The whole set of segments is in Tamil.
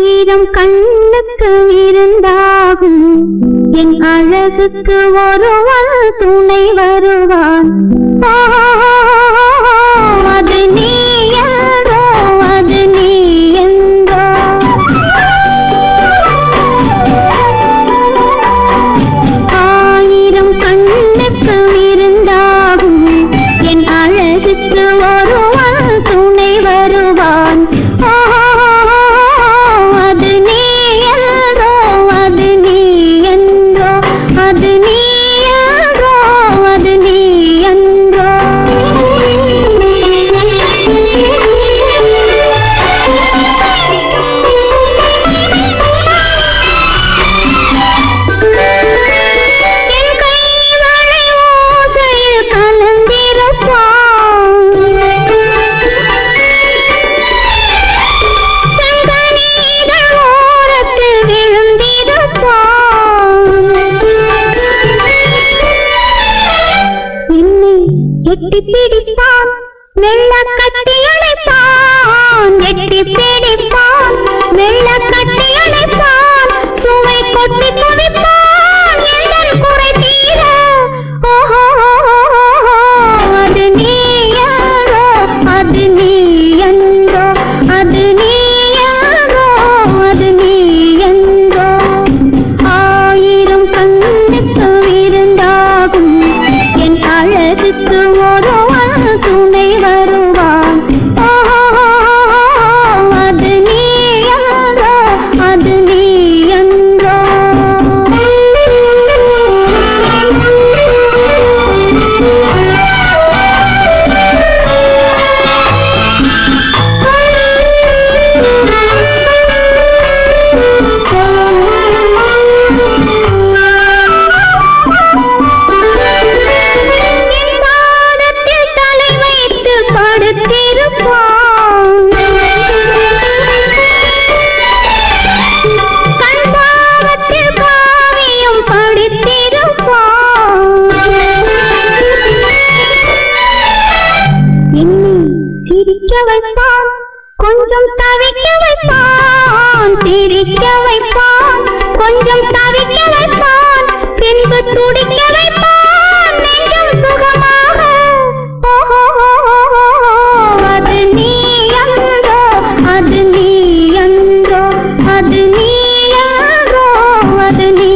ஆயிரம் கண்ணுக்கு இருந்தாகும் என் அழகுக்கு ஒருவன் துணை வருவான். எட்டி பிடிப்பான் மெல்ல கட்டி அணைப்பான் எட்டி பிடிப்பான் மெல்ல கட்டி கொஞ்சம் தவிக்க வைப்பான் சிரிக்க வைப்பான் கொஞ்சம் தவிக்க வைப்பான் பின்பு துடிக்க வைப்பான் நெஞ்சம் சுகமாக. அது நீ என்றோ அது நீ என்றோ அது நீ என்றோ அது நீ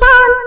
தான்